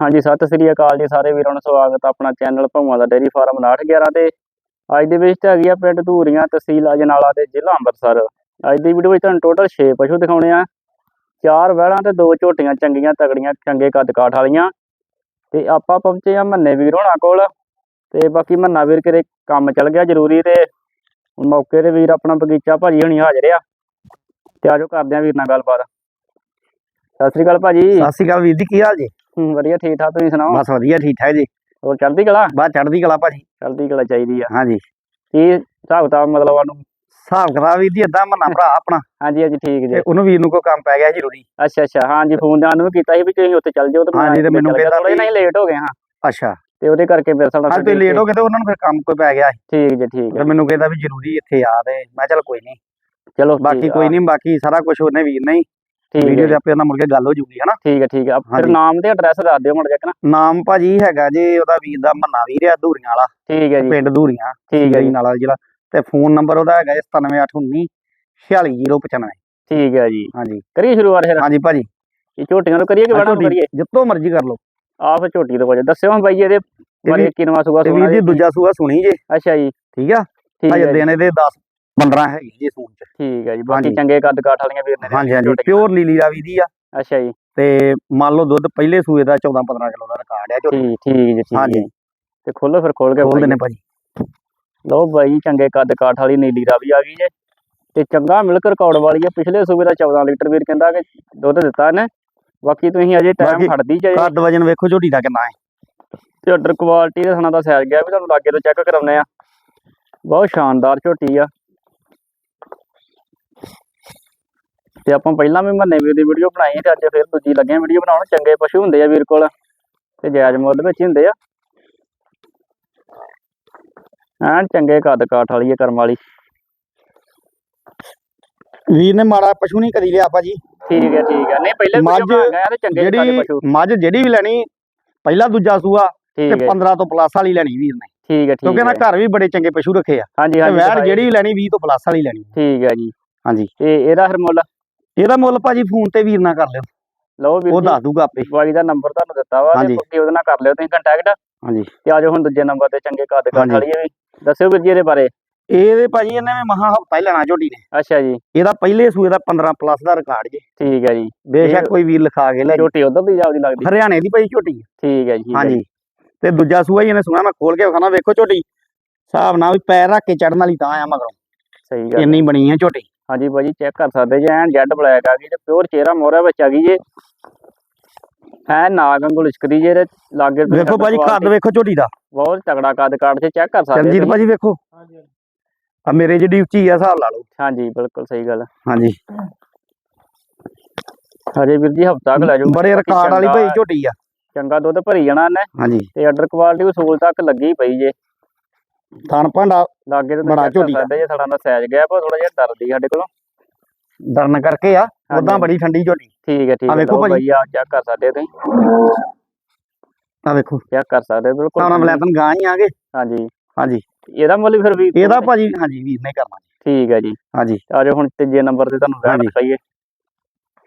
ਹਾਂਜੀ, ਸਤਿ ਸ੍ਰੀ ਅਕਾਲ ਜੀ ਸਾਰੇ ਵੀਰਾਂ ਨੂੰ ਸਵਾਗਤ ਆ ਆਪਣਾ ਚੈਨਲ ਭੰਮਾ ਦਾ ਡੇਰੀ ਫਾਰਮ 911 ਤੇ। ਅੱਜ ਦੇ ਵਿੱਚ ਹੈਗੀ ਆ ਪਿੰਡ ਧੂਰੀਆਂ ਤਹਿਸੀਲ ਅਜਨਾਲਾ ਤੇ ਜ਼ਿਲ੍ਹਾ ਅੰਮ੍ਰਿਤਸਰ। ਅੱਜ ਦੀ ਵੀਡੀਓ ਵਿੱਚ ਤੁਹਾਨੂੰ ਟੋਟਲ 6 ਪਸ਼ੂ ਦਿਖਾਉਣੇ ਆ। ਚਾਰ ਵਹਿੜਾਂ ਤੇ ਦੋ ਝੋਟੀਆਂ, ਚੰਗੀਆਂ, ਤਗੜੀਆਂ, ਚੰਗੇ ਕੱਦ ਕਾਠ ਵਾਲੀਆਂ। ਤੇ ਆਪਾਂ ਪਹੁੰਚੇ ਆ ਮੰਨੇ ਵੀਰ ਹੋਣਾ ਕੋਲ। ਤੇ ਬਾਕੀ ਮੰਨਾ ਵੀਰ ਕਿਤੇ ਕੰਮ ਚੱਲ ਗਿਆ ਜ਼ਰੂਰੀ ਤੇ ਮੌਕੇ ਤੇ ਵੀਰ ਆਪਣਾ ਬਗੀਚਾ ਭਾਜੀ ਹੁਣੀ ਹਾਜ਼ਰ ਆ। ਤੇ ਆਜੋ ਕਰਦੇ ਆ ਵੀਰ ਨਾਲ ਗੱਲਬਾਤ। ਸਤਿ ਸ੍ਰੀ ਅਕਾਲ ਭਾਜੀ। ਸਤਿ ਸ਼੍ਰੀ ਅਕਾਲ ਵੀਰ ਜੀ, ਕੀ ਹਾਲ ਜੀ? ਹੂੰ, ਵਧੀਆ ਠੀਕ ਠਾਕ ਤੁਸੀਂ ਸੁਣਾਓ? ਬਸ ਵਧੀਆ ਠੀਕ ਠਾਕ ਜੀ। ਹੋਰ ਚੜ੍ਹਦੀ ਕਲਾ? ਬਸ ਚੜ੍ਹਦੀ ਕਲਾ ਭਾਜੀ। ਚੜ੍ਹਦੀ ਕਲਾ ਚਾਹੀਦੀ ਆ। ਹਾਂਜੀ। ਕੀ ਹਿਸਾਬ ਕਿਤਾਬ ਮਤਲਬ ਉਹਨੂੰ? ਹਿਸਾਬ ਕਿਤਾਬ ਵੀਰ ਜੀ ਏਦਾਂ ਮੰਨਾ ਭਰਾ ਆਪਣਾ। ਹਾਂਜੀ ਹਾਂਜੀ ਠੀਕ ਜੀ। ਤੇ ਉਹਨੂੰ ਵੀਰ ਨੂੰ ਕੋਈ ਕੰਮ ਪੈ ਗਿਆ ਜ਼ਰੂਰੀ। ਅੱਛਾ ਅੱਛਾ ਹਾਂਜੀ ਫੋਨ ਜਾਣ ਨੂੰ ਵੀ ਕੀਤਾ ਸੀ ਵੀ ਤੁਸੀਂ ਉੱਥੇ ਚੱਲ ਜਾਓ ਤੇ ਹਾਂਜੀ, ਤੇ ਮੈਨੂੰ ਕਹਿੰਦਾ ਥੋੜੇ ਵੀ- ਨਹੀਂ ਲੇਟ ਹੋ ਗਏ ਹਾਂ। ਅੱਛਾ। ਤੇ ਉਹਦੇ ਕਰਕੇ ਮੇਰੇ ਸਾਡਾ ਅੱਜ ਤੁਸੀਂ ਲੇਟ ਹੋ ਗਏ ਤੇ ਉਹਨਾਂ ਨੂੰ ਫਿਰ ਕੰਮ ਕੋਈ ਪੈ ਗਿਆ। ਠੀਕ ਜੀ ਠੀਕ ਤੇ ਹੈ ਮੈਨੂੰ ਕਹਿੰਦਾ ਵੀ ਜ਼ਰੂਰੀ ਇੱਥੇ ਆ ਤੇ। ਮੈਂ ਚੱਲ ਕੋਈ ਨਹੀਂ। ਚਲੋ ਬਾਕੀ ਕੋਈ ਨਹੀਂ ਬਾਕੀ ਸਾਰਾ ਕੁਝ ਉਹਨੇ ਵੀਰ ਨੇ ਠੀਕ ਵੀਡੀਓ ਦੇ ਆਪੇ ਉਹਨਾਂ ਮੁੜ ਕੇ ਗੱਲ ਹੋ ਜੂਗੀ ਹਨਾ? ਠੀਕ ਹੈ ਠੀਕ ਹੈ। ਫਿਰ। ਨਾਮ ਤੇ ਐਡਰੈਸ ਦੱਸ ਦਿਓ ਮੁੜ ਜਾ ਨਾ। ਨਾਮ ਭਾਜੀ ਹੈਗਾ ਜੀ ਉਹਦਾ ਵੀਰ ਦਾ ਮੰਨਾ ਵੀਰ ਆ ਧੂਰੀਆਂ ਵਾਲਾ। ਠੀਕ ਹੈ ਜੀ। ਪਿੰਡ ਧੂਰੀਆਂ ਠੀਕ ਹੈ ਜੀ। ਨਾਲ ਜ਼ਿਲ੍ਹਾ। ਤੇ ਫੋਨ ਨੰਬਰ ਉਹਦਾ ਹੈਗਾ ਜੀ 97819 46095 ਠੀਕ ਹੈ ਜੀ। ਹਾਂਜੀ। ਕਰੀਏ ਸ਼ੁਰੂਆਤ ਫਿਰ। ਹਾਂਜੀ ਭਾਜੀ। ਇਹ ਝੋਟੀਆਂ ਤੋਂ ਕਰੀਏ ਕਿ ਬੜਾ ਕਰੀਏ? ਜਿੱਤੋਂ ਮਰਜ਼ੀ ਕਰ ਲਓ। ਆਪ ਝੋਟੀ ਤੋਂ ਕੁਝ ਦੱਸਿਓ ਹੁਣ ਬਾਈ ਇਹਦੇ ਬਾਰੇ ਕਿਨਵਾ ਸੁਗਾ ਤੇ ਸੁਣਾ ਜੀ ਦੂਜਾ ਸੂਆ ਸੁਣੀ ਜੇ। ਅੱਛਾ ਜੀ। ਠੀਕ ਆ? ਅਜੇ ਦਿਨ ਇਹਦੇ 10 15 ਹੈਗੀ ਜੀ ਸੂਣ ਚ। ਠੀਕ ਹੈ ਜੀ ਬਾਕੀ ਹਾਂਜੀ। ਚੰਗੇ ਕੱਦ ਕਾਠ ਵਾਲੀਆਂ ਵੀਰ ਨੇ ਹਾਂਜੀ ਹਾਂਜੀ। ਪਿਓਰ ਨੀਲੀ ਰਾਵੀ ਦੀ ਆ। ਅੱਛਾ ਜੀ। ਤੇ ਮੰਨ ਲਓ ਦੁੱਧ ਪਹਿਲੇ ਸੂਏ ਦਾ 14 15 ਕਿਲੋ ਦਾ ਰਿਕਾਰਡ ਆ ਝੋਟੀ ਠੀਕ ਠੀਕ ਜੀ ਠੀਕ ਹਾਂਜੀ। ਹੈ ਤੇ ਖੋਲੋ ਫਿਰ ਖੋਲ ਕੇ ਖੋਲਦੇ। ਨੇ ਭਾਜੀ। ਲਓ ਬਾਈ ਚੰਗੇ ਕੱਦ ਕਾਠ ਵਾਲੀ ਨੀਲੀ ਰਾਵੀ ਆ ਗਈ ਜੇ। ਤੇ ਚੰਗਾ ਮਿਲਕ ਰਿਕਾਰਡ ਵਾਲੀ ਹੈ ਪਿਛਲੇ ਸੂਬੇ ਦਾ 14 ਲੀਟਰ ਵੀਰ ਕਹਿੰਦਾ ਕਿ ਦੁੱਧ ਦਿੱਤਾ ਨੇ ਬਾਕੀ ਤੁਸੀਂ ਅਜੇ ਟਾਈਮ ਬਾਕੀ ਖੜਦੀ ਚਾਹੀਏ ਕੱਦ ਵਜਨ ਵੇਖੋ ਝੋਟੀ ਦਾ ਕਿੰਨਾ ਹੈ। ਤੇ ਆਰਡਰ ਕੁਆਲਿਟੀ ਦੇ ਥਣਾ ਦਾ ਸਾਈਜ਼ ਗਿਆ ਵੀ ਤੁਹਾਨੂੰ ਲਾਗੇ ਤੋਂ ਚੈੱਕ ਕਰਾਉਨੇ ਆ ਬਹੁਤ ਸ਼ਾਨਦਾਰ ਝੋਟੀ ਆ। ਤੇ ਆਪਾਂ ਪਹਿਲਾਂ ਵੀ ਮੰਨੇ ਵੀਰ ਦੀ ਵੀਡੀਓ ਬਣਾਈ ਤੇ ਅੱਜ ਫਿਰ ਦੂਜੀ ਲੱਗੇ ਵੀਡੀਓ ਬਣਾਉਣ ਚੰਗੇ ਪਸ਼ੂ ਹੁੰਦੇ ਆ ਵੀਰ ਕੋਲ। ਤੇ ਜਾਇਜ਼ ਮੁੱਲ ਵਿੱਚ ਹੀ ਹੁੰਦੇ ਆ। ਐਨ ਚੰਗੇ ਕੱਦ ਕਾਠ ਵਾਲੀ ਕਰਮ ਵਾਲੀ। ਵੀਰ ਨੇ ਮਾੜਾ ਪਸ਼ੂ ਨਹੀਂ ਕਦੀ ਲਿਆ ਭਾਜੀ। ਠੀਕ ਹੈ ਠੀਕ ਹੈ ਨਹੀਂ ਪਹਿਲੇ ਮੱਝ ਵੀਡੀਓ ਬਣਾ ਗਏ ਆ ਤੇ ਚੰਗੇ ਕੱਦ ਪਸ਼ੂ। ਮੱਝ ਜਿਹੜੀ ਵੀ ਲੈਣੀ ਪਹਿਲਾ ਦੂਜਾ ਸੂਆ ਤੇ ਠੀਕ ਹੈ 15 ਤੋਂ ਪਲੱਸ ਵਾਲੀ ਲੈਣੀ ਵੀਰ ਨੇ। ਠੀਕ ਹੈ ਠੀਕ ਕਿਉਂਕਿ ਨਾ ਹੈ ਘਰ ਵੀ ਬੜੇ ਚੰਗੇ ਪਸ਼ੂ ਰੱਖੇ ਆ। ਹਾਂਜੀ ਹਾਂਜੀ ਵੈੜ। ਜਿਹੜੀ ਵੀ ਲੈਣੀ 20 ਤੋਂ ਪਲੱਸ ਵਾਲੀ ਲੈਣੀ। ਠੀਕ ਹੈ ਜੀ। ਹਾਂਜੀ। ਤੇ ਇਹਦਾ ਫਿਰ ਮੁੱਲ? ਇਹਦਾ ਮੁੱਲ ਭਾਜੀ ਫੋਨ ਤੇ ਵੀਰ ਨਾਲ ਕਰ ਲਿਓ। ਲਓ ਵੀਰ ਉਹ ਦੱਸ ਦੂਗਾ ਆਪੇ। ਬਾਈ ਦਾ ਨੰਬਰ ਤੁਹਾਨੂੰ ਦਿੱਤਾ ਵਾ ਤੇ। ਬਾਕੀ ਉਹਦੇ ਨਾਲ ਕਰ ਲਿਓ ਤੁਸੀਂ ਕੰਟੈਕਟ ਹਾਂਜੀ। ਤੇ ਆਜੋ ਹੁਣ ਦੂਜੇ ਨੰਬਰ ਤੇ ਚੰਗੇ ਕੱਦ ਹਾਂਜੀ। ਵਾਲੀ ਵੀ। ਦੱਸਿਓ ਵੀਰ ਜੀ ਇਹਦੇ ਬਾਰੇ। ਇਹਦੇ ਭਾਜੀ ਇਹਨੇ ਵੀ ਮਹਾ ਹਫਤਾ ਹੀ ਲੈਣਾ ਝੋਟੀ ਨੇ। ਅੱਛਾ ਜੀ। ਇਹਦਾ ਪਹਿਲੇ ਸੂਏ ਦਾ 15 ਪਲੱਸ ਦਾ ਰਿਕਾਰਡ ਜੀ। ਠੀਕ ਹੈ ਜੀ। ਬੇਸ਼ੱਕ ਕੋਈ ਵੀਰ ਲਿਖਾ ਕੇ ਲੈ। ਝੋਟੀ ਉਧਰ ਦੀ ਜਾਵਦੀ ਲੱਗਦੀ। ਹਰਿਆਣੇ ਦੀ ਭਾਈ ਝੋਟੀ। ਠੀਕ ਹੈ ਜੀ ਹਾਂਜੀ। ਤੇ ਦੂਜਾ ਸੂਆ ਹੀ ਇਹਨੇ ਸੁਣਾ ਮੈਂ ਖੋਲ ਕੇ ਵਿਖਾਣਾ ਵੇਖੋ ਝੋਟੀ। ਹਿਸਾਬ ਨਾਲ ਵੀ ਪੈਰ ਰੱਖ ਕੇ ਚੜਨ ਵਾਲੀ ਤਾਂ ਆ ਮਗਰੋਂ। ਸਹੀ ਗੱਲ ਇੰਨੀ ਬਣੀ ਹੈ ਝੋਟੀ? ਹਾਂਜੀ ਬਾਈ ਚੈੱਕ ਕਰ ਸਕਦੇ ਜੇ ਐਨ ਜੈਡ ਬਲੈਕ ਆ ਗਈ ਤੇ ਪਿਓਰ ਚਿਹਰਾ ਮੋਹਰਾ ਵਿੱਚ ਆ ਗਈ ਜੇ। ਐ ਨਾਗ ਵਾਂਗੂ ਲਿਸ਼ਕਦੀ ਜੇ ਲਾਗੇ ਵੇਖੋ ਭਾਜੀ ਕੱਦ ਵੇਖੋ ਝੋਟੀ ਦਾ। ਬਹੁਤ ਤਗੜਾ ਕੱਦ ਕਾਠ ਤੇ ਚੈੱਕ ਕਰ ਸਕਦੇ ਤੁਸੀਂ। ਭਾਜੀ ਵੇਖੋ। ਆ ਮੇਰੇ ਜਿਹੜੀ ਉੱਚੀ ਆ ਹਿਸਾਬ ਲਾ ਲਓ। ਹਾਂਜੀ ਬਿਲਕੁਲ ਸਹੀ ਗੱਲ ਹਾਂਜੀ। ਹਜੇ ਵੀਰ ਜੀ ਹਫਤਾ ਕੁ ਲੈ ਜਾਓ ਬੜੇ ਰਿਕਾਰਡ ਵਾਲੀ ਭਾਈ ਚੰਗਾ- ਝੋਟੀ ਆ। ਚੰਗਾ ਦੁੱਧ ਭਰੀ ਜਾਣਾ ਇਹਨੇ। ਹਾਂਜੀ। ਤੇ ਆਰਡਰ ਕੁਆਲਿਟੀ ਉਸੂਲ ਤੱਕ ਲੱਗੀ ਪਈ ਜੇ। ਥਣ ਭਾਂਡਾ ਲਾਗੇ ਤੇ ਬੜਾ ਝੋਟੀ। ਸਕਦੇ ਜੇ ਥੜਾ ਦਾ ਸਾਈਜ਼ ਗਿਆ ਪਰ ਥੋੜਾ ਜਿਹਾ ਡਰਦੀ ਸਾਡੇ ਕੋਲੋਂ। ਡਰਨ ਕਰਕੇ ਆ ਉਦਾਂ। ਬੜੀ ਠੰਡੀ ਝੋਟੀ। ਠੀਕ ਹੈ ਠੀਕ ਆ ਹੈ। ਵੇਖੋ ਲਓ ਭਾਜੀ। ਭਾਈ ਆ ਚੈੱਕ ਕਰ ਸਕਦੇ ਹੋ ਤੁਸੀਂ। ਆ ਵੇਖੋ। ਚੈੱਕ ਕਰ ਸਕਦੇ ਹੋ ਬਿਲਕੁਲ। ਸਾਉਣਾ ਬਲੈਤਨ ਗਾਂ ਹੀ ਆਗੇ। ਹਾਂਜੀ। ਹਾਂਜੀ। ਇਹਦਾ ਮੁੱਲ ਵੀ ਫਿਰ ਵੀ ਇਹਦਾ ਭਾਜੀ ਹਾਂਜੀ ਵੀਰ ਨੇ ਕਰਨਾ ਠੀਕ ਹੈ ਜੀ। ਹਾਂਜੀ। ਆਜੋ ਹੁਣ ਤੀਜੇ ਨੰਬਰ ਤੇ ਤੁਹਾਨੂੰ ਵੈੜ ਹਾਂਜੀ। ਦਿਖਾਈਏ।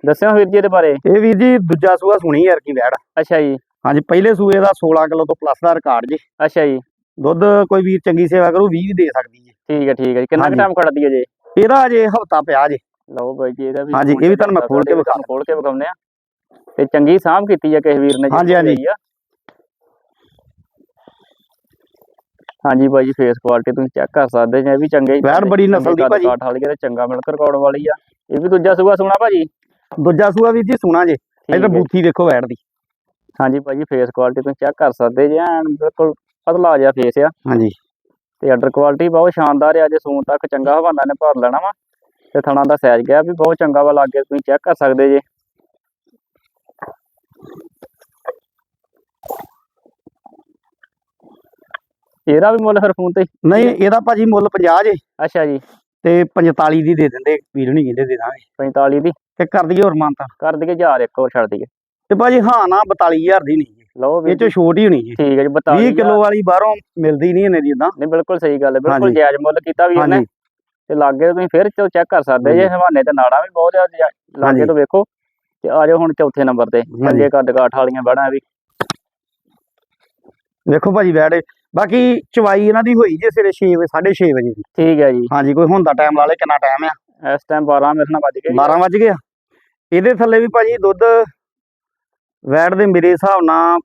ਦੱਸਿਓ ਵੀਰ ਜੀ ਇਹਦੇ ਬਾਰੇ। ਇਹ ਵੀਰ ਜੀ ਦੂਜਾ ਸੂਆ ਸੁਣੀ ਯਾਰ ਕੀ ਵੈੜ। ਅੱਛਾ ਜੀ। ਹਾਂਜੀ ਪਹਿਲੇ ਸੂਏ ਦਾ 16 ਕਿਲੋ ਤੋਂ ਪਲੱਸ ਦਾ ਰਿਕਾਰਡ ਜੀ। ਅੱਛਾ ਜੀ। ਦੁੱਧ ਕੋਈ ਵੀਰ ਚੰਗੀ ਸੇਵਾ ਕਰੂ 20 ਵੀ ਦੇ ਸਕਦੀ ਜੀ ਠੀਕ ਹੈ ਠੀਕ ਹੈ ਕਿੰਨਾ। ਟਾਈਮ ਖੜਦੀ ਹੈ ਜੀ ਇਹਦਾ ਅਜੇ ਹਫਤਾ ਪਿਆ ਜੇ ਲਓ ਬਾਈ ਜੀ ਇਹਦਾ ਵੀ ਹਾਂਜੀ, ਇਹ ਵੀ ਤੁਹਾਨੂੰ ਮੈਂ ਖੋਲ ਕੇ ਵਿਖਾ- ਖੋਲ ਕੇ ਵਿਖਾਉਂਦੇ ਆ ਤੇ ਚੰਗੀ ਸਾਂਭ ਕੀਤੀ ਹੈ ਕਿਸੇ ਵੀਰ ਨੇ ਹਾਂਜੀ, ਹਾਂਜੀ। ਆ। ਹਾਂਜੀ ਬਾਈ ਜੀ ਫੇਸ ਕੁਆਲਿਟੀ ਤੁਸੀਂ ਚੈੱਕ ਕਰ ਸਕਦੇ ਜੇ ਇਹ ਵੀ ਚੰਗੇ ਹੀ ਵੈੜ ਬੜੀ ਨਸਲ ਦੀ ਭਾਜੀ। ਕਾਠ ਵਾਲੀ ਹੈ ਤੇ ਚੰਗਾ ਮਿਲਕ ਰਿਕਾਰਡ ਵਾਲੀ ਆ ਇਹ ਵੀ ਦੂਜਾ ਸੂਆ ਸੁਣਾ ਭਾਜੀ ਦੂਜਾ ਸੂਆ ਵੀਰ ਜੀ ਸੁਣਾ ਜੇ ਇਧਰ ਹੈ। ਬੂਥੀ ਵੇਖੋ ਵੈੜ ਦੀ ਹਾਂਜੀ ਭਾਜੀ ਫੇਸ ਕੁਆਲਿਟੀ ਤੁਸੀਂ ਚੈੱਕ ਕਰ ਸਕਦੇ ਜੇ ਐਨ ਬਿਲਕੁਲ ਪਤਲਾ ਜਿਹਾ ਫੇਸ ਆ। ਹਾਂਜੀ। ਤੇ ਆਰਡਰ ਕੁਆਲਿਟੀ ਬਹੁਤ ਸ਼ਾਨਦਾਰ ਆ ਜੇ ਸੂਨ ਤੱਕ ਚੰਗਾ ਹਵਾਨਾ ਨੇ ਭਰ ਲੈਣਾ ਵਾ। ਤੇ ਥਣਾ ਦਾ ਸਾਈਜ਼ ਗਿਆ ਵੀ ਬਹੁਤ ਚੰਗਾ ਵਾ ਲਾਗੇ ਤੁਸੀਂ ਚੈੱਕ ਕਰ ਸਕਦੇ ਜੇ। ਇਹਦਾ ਵੀ ਮੁੱਲ ਫਿਰ ਫੋਨ ਤੇ? ਨਹੀਂ ਇਹਦਾ ਭਾਜੀ ਮੁੱਲ 50 ਜੇ। ਅੱਛਾ ਜੀ। ਤੇ 45 ਦੀ ਦੇ ਦਿੰਦੇ ਵੀਰ ਨਹੀਂ ਕਹਿੰਦੇ ਦੇ ਦਾਂਗੇ। 45 ਦੀ? ਤੇ ਕਰ ਦਈਏ ਹੋਰ ਮਾਨਤਾ। ਕਰ ਦਈਏ ਹਜ਼ਾਰ ਇੱਕ ਹੋਰ ਛੱਡ ਦਈਏ। ਤੇ ਭਾਜੀ ਹਾਂ ਨਾ 42000 ਦੀ ਨਹੀਂ। ਲਓ ਇਹ ਵੀ ਚੋਂ ਛੋਟ ਹੀ ਹੋਣੀ ਜੀ। ਠੀਕ ਹੈ ਜੀ 42 20 ਕਿਲੋ ਵਾਲੀ ਬਾਹਰੋਂ ਮਿਲਦੀ ਨਹੀਂ ਇਹਨੇ ਦੀ ਇਦਾਂ ਨਹੀਂ ਬਿਲਕੁਲ ਸਹੀ ਗੱਲ ਹੈ ਬਿਲਕੁਲ। ਜਾਇਜ਼ ਮੁੱਲ ਕੀਤਾ ਵੀ ਇਹਨੇ। ਤੇ ਲਾਗੇ ਤੁਸੀਂ ਫਿਰ ਚੋ ਚੈੱਕ ਕਰ ਸਕਦੇ ਜੇ। ਹਵਾਨੇ ਤੇ ਨਾੜਾ ਵੀ ਬਹੁਤ ਜ਼ਿਆਦਾ ਲਾਗੇ। ਤੋਂ ਵੇਖੋ। ਤੇ ਆ ਜਾਓ ਹੁਣ ਚੌਥੇ ਨੰਬਰ ਤੇ ਚੰਗੇ ਕੱਦ ਕਾਠ ਵਾਲੀਆਂ ਬੜਾ ਵੀ। ਵੇਖੋ ਭਾਜੀ ਵੈੜ ਬਾਕੀ ਚਵਾਈ ਇਹਨਾਂ ਦੀ ਹੋਈ ਜੇ ਸਵੇਰੇ 6 ਵਜੇ 6:30 ਵਜੇ ਦੀ। ਠੀਕ ਹੈ ਜੀ। ਹਾਂਜੀ ਕੋਈ ਹੁਣ ਦਾ ਟਾਈਮ ਲਾ ਲੇ ਕਿੰਨਾ ਟਾਈਮ ਆ? ਇਸ ਟਾਈਮ 12 ਮੇਰੇ ਨਾਲ ਵੱਜ ਗਏ। 12 ਵਜ ਗਿਆ ਇਹਦੇ ਥੱਲੇ ਵੀ ਭਾਜੀ ਦੁੱਧ ਵੈੜ ਦੇ ਮੇਰੇ ਹਿਸਾਬ ਨਾਲ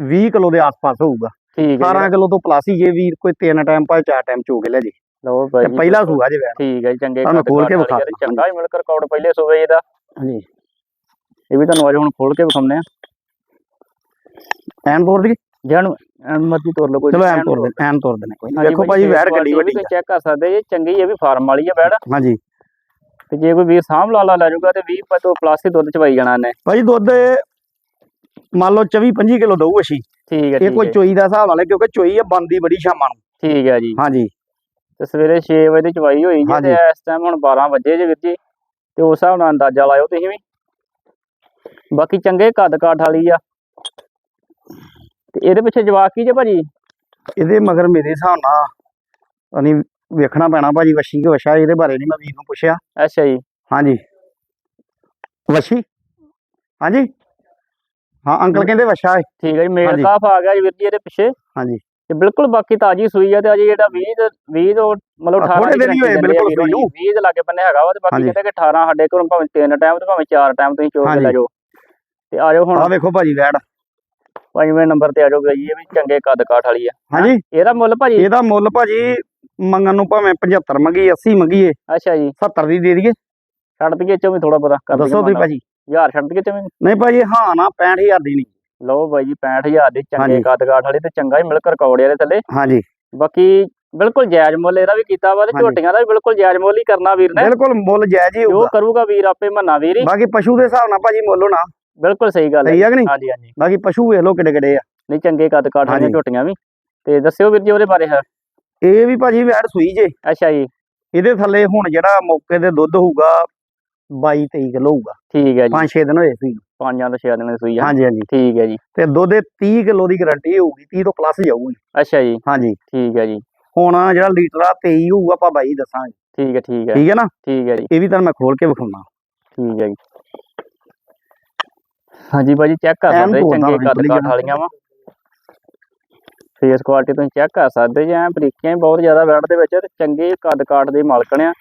20 ਕਿਲੋ ਦੇ ਆਸ-ਪਾਸ ਹੋਊਗਾ। ਠੀਕ ਹੈ 18 ਕਿਲੋ ਤੋਂ ਪਲੱਸ ਹੀ ਜੇ ਵੀਰ ਕੋਈ ਤਿੰਨ ਟਾਈਮ ਭਾਵੇਂ ਚਾਰ ਟਾਈਮ ਚੋ ਕੇ ਲੈ ਜੇ। ਲਓ ਭਾਈ ਤੇ। ਪਹਿਲਾ ਸੂਆ ਜੇ ਵੈੜ ਠੀਕ ਹੈ ਚੰਗੇ ਤੁਹਾਨੂੰ ਖੋਲ ਕੇ ਵਿਖਾ। ਚੰਗਾ ਹੀ ਮਿਲਕ ਰਿਕਾਰਡ ਪਹਿਲੇ ਸੂਬੇ ਇਹਦਾ ਹਾਂਜੀ। ਇਹ ਵੀ ਤੁਹਾਨੂੰ ਅੱਜ ਹੁਣ ਖੋਲ ਕੇ ਵਿਖਾਉਂਦੇ ਆ ਐਨ ਤੋਰ ਦੀ ਜਾਨ ਮਰਜ਼ੀ ਤੋਰ ਲਓ ਕੋਈ ਚਲੋ ਐਨ ਤੋਰ ਦੇ ਐਨ ਤੋਰ ਦੇ ਕੋਈ ਵੇਖੋ ਭਾਜੀ ਵੈੜ ਕਿੱਡੀ ਵੱਡੀ। ਚੈੱਕ ਕਰ ਸਕਦੇ ਜੀ ਚੰਗੀ ਇਹ ਵੀ ਫਾਰਮ ਵਾਲੀ ਆ ਵੈੜ ਹਾਂਜੀ। ਤੇ ਜੇ ਕੋਈ ਵੀਰ ਸਾਂਭ ਲਾਲਾ ਲੈ ਜਾਊਗਾ ਤੇ 20 ਤੋਂ ਪਲੱਸ ਹੀ ਦੁੱਧ ਚਵਾਈ ਜਾਣਾ ਨੇ ਭਾਜੀ ਦੁੱਧ ਮੰਨ ਲਓ 24 25 ਕਿਲੋ ਦਊ ਅਸ਼ੀ। ਠੀਕ ਹੈ ਇਹ ਕੋਈ ਚੋਈ ਦਾ ਹਿਸਾਬ ਵਾਲੇ ਕਿਉਂਕਿ ਚੋਈ ਆ ਬੰਦੀ ਬੜੀ ਸ਼ਾਮਾਂ ਨੂੰ। ਠੀਕ ਹੈ ਜੀ। ਹਾਂਜੀ। ਤੇ ਸਵੇਰੇ 6 ਵਜੇ ਚਵਾਈ ਹੋਈ ਜੀ। ਤੇ ਇਸ ਟਾਈਮ ਹੁਣ 12 ਵਜੇ ਜੇ ਵੀਰ ਜੀ। ਤੇ ਉਸ ਹਿਸਾਬ ਨਾਲ ਅੰਦਾਜ਼ਾ ਲਾਇਓ ਤੁਸੀਂ ਵੀ। ਬਾਕੀ ਚੰਗੇ ਕੱਦ ਕਾਠ ਵਾਲੀ ਆ। ਤੇ ਇਹਦੇ ਪਿੱਛੇ ਜਵਾਕ ਕੀ ਜੇ ਭਾਜੀ? ਇਹਦੇ ਮਗਰ ਮੇਰੇ ਹਿਸਾਬ ਨਾਲ ਅਨੀ ਵੇਖਣਾ ਪੈਣਾ ਭਾਜੀ ਵਸ਼ੀ ਕਿ ਵਸ਼ਾ ਇਹਦੇ ਬਾਰੇ ਨਹੀਂ ਮੈਂ ਵੀਰ ਨੂੰ ਪੁੱਛਿਆ। ਅੱਛਾ ਜੀ। ਹਾਂਜੀ। ਵਸ਼ੀ ਹਾਂਜੀ? ਹਾਂ ਅੰਕਲ ਕਹਿੰਦੇ ਵਸ਼ਾ ਹੈ। ਠੀਕ ਹੈ ਜੀ ਮੇਲ ਹਾਂਜੀ। ਕਾਫ ਆ ਗਿਆ ਜੀ ਵੀਰ ਜੀ ਇਹਦੇ ਪਿੱਛੇ। ਹਾਂਜੀ। ਤੇ ਬਿਲਕੁਲ ਬਾਕੀ ਤਾਜੀ ਸੂਈ ਆ ਤੇ ਅਜੇ ਜਿਹੜਾ 20 ਦੇ 20 ਤੋਂ ਮਤਲਬ ਆ, 18 ਥੋੜ੍ਹੇ ਦਿਨ ਹੀ ਹੋਏ ਬਿਲਕੁਲ ਸੂਈ ਨੂੰ। 20 ਦੇ ਲਾਗੇ ਬੰਨੇ ਹੈਗਾ ਵਾ ਤੇ ਬਾਕੀ ਹਾਂਜੀ। ਕਹਿੰਦੇ ਕਿ 18 ਸਾਡੇ ਕੋਲ ਭਾਵੇਂ ਤਿੰਨ ਟਾਈਮ ਤੇ ਭਾਵੇਂ ਚਾਰ ਟਾਈਮ ਤੁਸੀਂ ਚੋਕ ਹਾਂਜੀ। ਲੈ ਜਾਓ। ਤੇ ਆ ਜਾਓ ਹੁਣ। ਵੇਖੋ ਭਾਜੀ ਵੈੜ। ਪੰਜਵੇਂ ਨੰਬਰ ਤੇ ਆ ਜਾਓ ਗਈ ਇਹ ਵੀ ਚੰਗੇ ਕੱਦ ਕਾਠ ਵਾਲੀ ਆ। ਹਾਂਜੀ। ਇਹਦਾ ਮੁੱਲ ਭਾਜੀ? ਇਹਦਾ ਮੁੱਲ ਭਾਜੀ ਮੰਗਣ ਨੂੰ ਭਾਵੇਂ 75 ਮੰਗੀ 80 ਮੰਗੀਏ। ਅੱਛਾ ਜੀ। 70 ਦੀ ਦੇ ਦਈਏ। ਛੱਡ ਦਈਏ ਚੋਂ ਵੀ ਥੋੜਾ ਬਹੁਤਾ ਕਰ ਦੱਸੋ ਤੁਸੀਂ ਭਾਜੀ। ਯਾਰ ਛੱਡ ਦਈਏ ਚੋਂ ਵੀ ਨਹੀਂ ਭਾਜੀ ਹਾਂ ਨਾ 65000 ਦੀ ਨਹੀਂ। ਲਓ ਬਾਈ ਜੀ 65000 ਦੀ ਚੰਗੇ ਹਾਂਜੀ। ਕੱਦ ਕਾਠ ਵਾਲੀ ਤੇ ਚੰਗਾ ਹੀ ਮਿਲਕ ਰਿਕਾਰਡ ਇਹਦੇ ਥੱਲੇ। ਹਾਂਜੀ। ਬਾਕੀ ਬਿਲਕੁਲ ਜਾਇਜ਼ ਮੁੱਲ ਇਹਦਾ ਵੀ ਕੀਤਾ ਵਾ ਤੇ। ਝੋਟੀਆਂ ਦਾ ਵੀ ਬਿਲਕੁਲ ਜਾਇਜ਼ ਮੁੱਲ ਹੀ ਕਰਨਾ ਵੀਰ ਨੇ। ਬਿਲਕੁਲ ਮੁੱਲ ਜਾਇਜ਼ ਹੀ ਜੋ ਹੋਊਗਾ। ਕਰੂਗਾ ਵੀਰ ਆਪੇ ਮੰਨਾ ਵੀਰ ਹੀ। ਬਾਕੀ ਪਸ਼ੂ ਦੇ ਹਿਸਾਬ ਨਾਲ ਭਾਜੀ ਮੁੱਲ ਹੋਣਾ। ਬਿਲਕੁਲ ਸਹੀ ਗੱਲ ਹੈ ਸਹੀ ਆ ਕਿ ਨਹੀਂ? ਹਾਂਜੀ ਹਾਂਜੀ। ਬਾਕੀ ਪਸ਼ੂ ਵੇਖ ਲਓ ਕਿੱਡੇ ਕਿੱਡੇ ਆ। ਨਹੀਂ ਚੰਗੇ ਕੱਦ ਕਾਠ ਹਾਂਜੀ। ਝੋਟੀਆਂ ਵੀ। ਤੇ ਦੱਸਿਓ ਵੀਰ ਜੀ ਉਹਦੇ ਬਾਰੇ ਹੈ। ਇਹ ਵੀ ਭਾਜੀ ਵੈੜ ਸੂਈ ਜੇ। ਅੱਛਾ ਜੀ। ਇਹਦੇ ਥੱਲੇ ਹੁਣ ਜਿਹੜਾ ਮੌਕੇ ਤੇ ਦੁੱਧ ਹੋਊਗਾ 22 23 ਕਿਲੋ ਹੋਊਗਾ ਠੀਕ ਹੈ ਜੀ। 5-6 ਦਿਨ ਹੋਏ ਸੀ ਪੰਜਾਂ ਤੋਂ ਛੇ ਦਿਨਾਂ ਦੀ ਸੂਈ ਆ। ਹਾਂਜੀ ਹਾਂਜੀ। ਠੀਕ ਹੈ ਜੀ। ਤੇ ਦੁੱਧ ਦੇ 30 ਕਿਲੋ ਦੀ ਗਾਰੰਟੀ ਹੋਊਗੀ 30 ਤੋਂ ਪਲੱਸ ਜਾਊਗੀ ਅੱਛਾ ਜੀ। ਹਾਂਜੀ। ਠੀਕ ਹੈ ਜੀ। ਹੁਣ ਜਿਹੜਾ ਲੀਟਰ ਆ 23 ਹੋਊਗਾ ਆਪਾਂ 22 ਦੱਸਾਂਗੇ। ਠੀਕ ਹੈ ਠੀਕ ਹੈ। ਠੀਕ ਹੈ ਨਾ? ਠੀਕ ਹੈ ਜੀ। ਇਹ ਵੀ ਤੁਹਾਨੂੰ ਮੈਂ ਖੋਲ ਕੇ ਵਿਖਾਉਣਾ। ਠੀਕ ਹੈ ਜੀ। ਹਾਂਜੀ ਭਾਜੀ ਚੈੱਕ ਕਰ ਸਕਦੇ ਚੰਗੇ ਕੱਦ ਕਾਠ। ਵਾਲੀਆਂ ਵਾ। ਫੇਸ ਕੁਆਲਿਟੀ ਤੁਸੀਂ ਚੈੱਕ ਕਰ ਸਕਦੇ ਜੀ ਐ ਬਰੀਕੀਆਂ ਬਹੁਤ ਜ਼ਿਆਦਾ ਬੈਡ ਦੇ ਵਿੱਚ ਚੰਗੇ ਕੱਦ ਕਾਠ ਦੇ ਮਾਲਕਣ ਆ।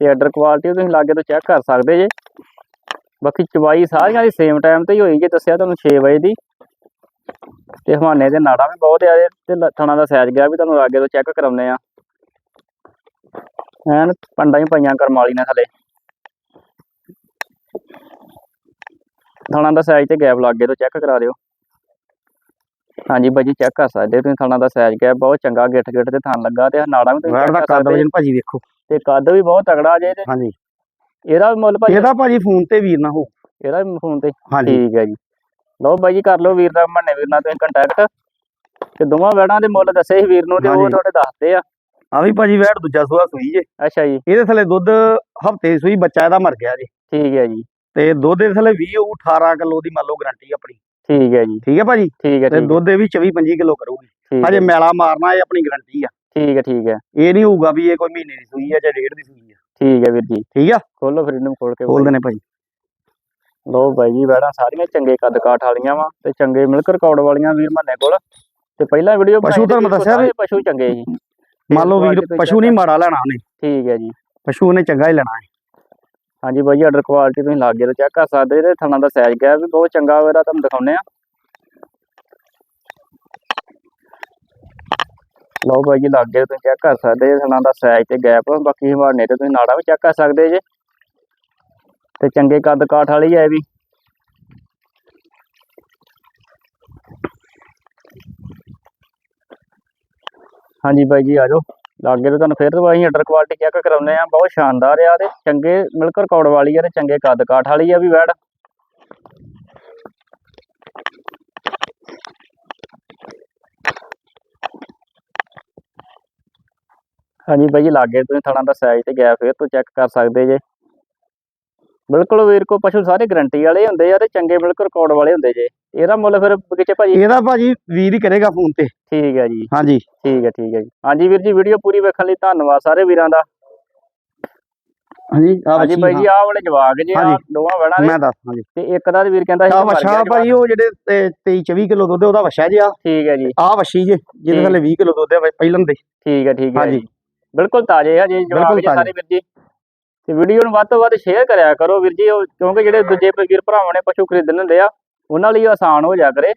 ਤੇ ਆਰਡਰ ਕੁਆਲਿਟੀ ਤੁਸੀਂ ਲਾਗੇ ਤੋਂ ਚੈੱਕ ਕਰ ਸਕਦੇ ਜੇ। ਬਾਕੀ ਚਵਾਈ ਸਾਰੀਆਂ ਦੀ ਸੇਮ ਟਾਈਮ ਤੇ ਹੀ ਹੋਈ ਜੇ ਦੱਸਿਆ ਤੁਹਾਨੂੰ 6 ਵਜੇ ਦੀ। ਤੇ ਹਵਾਨੇ ਦੇ ਨਾੜਾ ਵੀ ਬਹੁਤ ਆ ਤੇ ਥਣਾ ਦਾ ਸਾਈਜ਼ ਗਿਆ ਵੀ ਤੁਹਾਨੂੰ ਲਾਗੇ ਤੋਂ ਚੈੱਕ ਕਰਾਉਂਦੇ ਆ। ਐਨ ਪੰਡਾਂ ਹੀ ਪਈਆਂ ਕਰਮਾਲੀ ਨੇ ਥੱਲੇ ਥਣਾ ਦਾ ਸਾਈਜ਼ ਤੇ ਗੈਪ ਲਾਗੇ ਤੋਂ ਚੈੱਕ ਕਰਾ ਦਿਓ। ਹਾਂਜੀ ਬਾਜੀ ਚੈੱਕ ਕਰ ਸਕਦੇ ਤੁਸੀਂ ਥਣਾ ਦਾ ਸਾਈਜ਼ ਗੈਪ ਬਹੁਤ ਚੰਗਾ ਗਿੱਠ ਗਿੱਠ ਤੇ ਥਣ ਲੱਗਾ ਤੇ ਨਾੜਾ ਵੀ ਤੁਸੀਂ ਦਾ ਕਰ ਕੱਦ ਸਕਦੇ ਭਾਜੀ ਵੇਖੋ। ਤੇ ਕੱਦ ਵੀ ਬਹੁਤ ਤਗੜਾ ਜੇ ਤੇ ਹਾਂਜੀ। ਇਹਦਾ ਵੀ ਮੁੱਲ ਭਾਜੀ ਇਹਦਾ ਭਾਜੀ ਫੋਨ ਤੇ ਵੀਰ ਨਾ ਹੋ। ਇਹਦਾ ਵੀ ਫੋਨ ਤੇ। ਹਾਂਜੀ। ਠੀਕ ਹੈ ਜੀ। ਲਓ ਬਾਈ ਜੀ ਕਰ ਲਓ ਵੀਰ ਦਾ ਮੰਨੇ ਵੀਰ ਨਾਲ ਤੁਸੀਂ ਕੰਟੈਕਟ ਤੇ ਦੋਵਾਂ ਵੈੜਾਂ ਦੇ ਮੁੱਲ ਦੱਸੇ ਸੀ ਵੀਰ ਨੂੰ ਤੇ ਉਹ। ਤੁਹਾਡੇ ਦੱਸਦੇ ਆ। ਆ ਵੀ ਭਾਜੀ ਵੈੜ ਦੂਜਾ ਸੂਆ ਸੂਈ ਜੇ। ਅੱਛਾ ਜੀ। ਇਹਦੇ ਥੱਲੇ ਦੁੱਧ ਹਫ਼ਤੇ ਸੂਈ ਬੱਚਾ ਇਹਦਾ ਮਰ ਗਿਆ ਜੀ। ਠੀਕ ਹੈ ਜੀ। ਤੇ ਦੁੱਧ ਦੇ ਥੱਲੇ 20 ਹੋਊ 18 ਕਿਲੋ ਦੀ ਮੰਨ ਲਓ ਗਾਰੰਟੀ ਆਪਣੀ। ਠੀਕ ਹੈ ਜੀ। ਠੀਕ ਹੈ ਭਾਜੀ? ਠੀਕ ਹੈ ਤੇ ਦੁੱਧ ਦੇ ਵੀ 24 25 ਕਿਲੋ ਕਰੂਗੀ। ਹਜੇ ਮੈਲਾ ਮਾਰਨਾ ਇਹ ਆਪਣੀ ਗਾਰੰਟੀ ਆ। ਠੀਕ ਹੈ ਠੀਕ ਹੈ। ਇਹ ਨਹੀਂ ਹੋਊਗਾ ਵੀ ਇਹ ਕੋਈ ਮਹੀਨੇ ਦੀ ਸੂਈ ਆ ਜਾਂ ਡੇਢ ਦੀ ਸੂਈ ਆ। ਠੀਕ ਹੈ ਵੀਰ ਜੀ। ਠੀਕ ਆ? ਖੋਲੋ ਫਿਰ ਇਹਨੂੰ ਖੋਲ ਕੇ ਬੋਲਦੇ ਨੇ ਭਾਜੀ ਲਓ ਬਾਈ ਜੀ ਵੈੜਾਂ ਸਾਰੀਆਂ ਚੰਗੇ ਕੱਦ ਕਾਠ ਵਾਲੀਆਂ ਵਾ ਤੇ ਚੰਗੇ ਮਿਲਕ ਰਿਕਾਰਡ ਵਾਲੀਆਂ ਵੀਰ ਮੰਨੇ ਕੋਲ। ਤੇ ਪਹਿਲਾਂ ਵੀਡੀਓ ਪਸ਼ੂ ਤੁਹਾਨੂੰ ਦੱਸਿਆ ਵੀ- ਪਸ਼ੂ ਚੰਗੇ ਸੀ ਮੰਨ ਲਓ ਵੀਰ ਪਸ਼ੂ ਨਹੀਂ ਮਾੜਾ ਲੈਣਾ ਉਹਨੇ। ਠੀਕ ਹੈ ਜੀ। ਪਸ਼ੂ ਉਹਨੇ ਚੰਗਾ ਹੀ ਲੈਣਾ ਹੈ। ਹਾਂਜੀ ਬਾਈ ਜੀ ਆਰਡਰ ਕੁਆਲਿਟੀ ਤੁਸੀਂ ਲਾਗੇ ਤੋਂ ਚੈੱਕ ਕਰ ਸਕਦੇ ਜੇ ਥਣਾ ਦਾ ਸਾਈਜ਼ ਗਿਆ ਵੀ ਬਹੁਤ ਚੰਗਾ ਇਹਦਾ ਤੁਹਾਨੂੰ ਦਿਖਾਉਂਦੇ ਆ ਲਓ ਬਾਈ ਜੀ, ਲਾਗੇ ਤੁਸੀਂ ਚੈੱਕ ਕਰ ਸਕਦੇ ਜੇ ਥਣਾ ਦਾ ਸਾਈਜ਼ ਤੇ ਗੈਪ ਬਾਕੀ ਹਵਾਨੇ ਤੇ ਤੁਸੀਂ ਨਾੜਾ ਵੀ ਚੈੱਕ ਕਰ ਸਕਦੇ ਜੇ। ਤੇ ਚੰਗੇ ਕੱਦ ਕਾਠ ਵਾਲੀ ਹੈ ਵੀ। ਹਾਂਜੀ ਬਾਈ ਜੀ, ਆ ਜਾਓ। ਲਾਗੇ ਤੋਂ ਤੁਹਾਨੂੰ ਫਿਰ ਅਸੀਂ ਆਰਡਰ ਕੁਆਲਿਟੀ ਚੈੱਕ ਕਰਾਉਂਦੇ ਆ ਬਹੁਤ ਸ਼ਾਨਦਾਰ ਆ ਤੇ ਚੰਗੇ, ਮਿਲਕ ਰਿਕਾਰਡ ਵਾਲੀ ਆ ਤੇ ਚੰਗੇ ਕੱਦ ਕਾਠ ਵਾਲੀ ਆ ਵੀ ਵੈੜ ਹਾਂਜੀ ਜੀ ਲਾਗੇ ਤੁਸੀਂ ਥਣਾ ਦਾ ਸਾਈਜ਼ ਤੇ ਗੈਪ ਫਿਰ ਤੋਂ ਚੈੱਕ ਕਰ ਸਕਦੇ ਜੇ। ਬਿਲਕੁਲ ਵੀਰ ਕੋ ਪਸ਼ੂ ਸਾਰੇ ਗਰੰਟੀ ਵਾਲੇ ਹੁੰਦੇ ਆ ਤੇ ਚੰਗੇ ਮਿਲਕ ਰਿਕਾਰਡ ਵਾਲੇ ਹੁੰਦੇ ਜੇ। ਇਹਦਾ ਮੁੱਲ ਫਿਰ ਕਿਤੇ ਭਾਜੀ? ਇਹਦਾ ਭਾਜੀ ਵੀਰ ਹੀ ਕਰੇਗਾ ਫੋਨ ਤੇ। ਠੀਕ ਹੈ ਜੀ। ਹਾਂਜੀ। ਠੀਕ ਹੈ ਠੀਕ ਹੈ ਜੀ। ਹਾਂਜੀ ਵੀਰ ਜੀ ਵੀਡੀਓ ਪੂਰੀ ਵੇਖਣ ਲਈ ਧੰਨਵਾਦ ਸਾਰੇ ਵੀਰਾਂ ਦਾ। ਹਾਂਜੀ ਆ ਹਾਂਜੀ ਬਾਈ ਜੀ ਆਹ ਵਾਲੇ ਜਵਾਕ ਜੇ ਆ। ਦੋਵਾਂ ਵੜਾਂ ਮੈਂ ਦੱਸ ਹਾਂਜੀ ਤੇ ਇੱਕ ਦਾ ਵੀਰ ਕਹਿੰਦਾ ਸੀ ਵਛਾ ਗਿਆ ਭਾਜੀ ਉਹ ਜਿਹੜੇ 23 24 ਕਿਲੋ ਦੁੱਧ ਉਹਦਾ ਵਛਾ ਜਿਆ ਠੀਕ ਹੈ ਜੀ। ਆ ਵਛੀ ਜੇ ਜਿਹਦੇ। ਥੱਲੇ 20 ਕਿਲੋ ਦੁੱਧ ਹੈ ਪਹਿਲਾਂ ਦੇ। ਠੀਕ ਹੈ ਠੀਕ ਹੈ ਹਾਂਜੀ। ਜੀ। ਬਿਲਕੁਲ ਤਾਜ਼ੇ ਆ ਜੀ ਜਵਾਕ ਬਿਲਕੁਲ ਜੀ ਸਾਰੇ ਵੀਰ ਜੀ। ਤੇ ਵੀਡੀਓ ਨੂੰ ਵੱਧ ਤੋਂ ਵੱਧ ਸ਼ੇਅਰ ਕਰਿਆ ਕਰੋ ਵੀਰ ਜੀ ਉਹ- ਕਿਉਂਕਿ ਜਿਹੜੇ ਦੂਜੇ ਵੀਰ ਭਰਾਵਾਂ ਨੇ ਪਸ਼ੂ ਖਰੀਦਣ ਹੁੰਦੇ ਆ ਉਹਨਾਂ ਲਈ ਆਸਾਨ ਹੋ ਜਾ ਕਰੇ।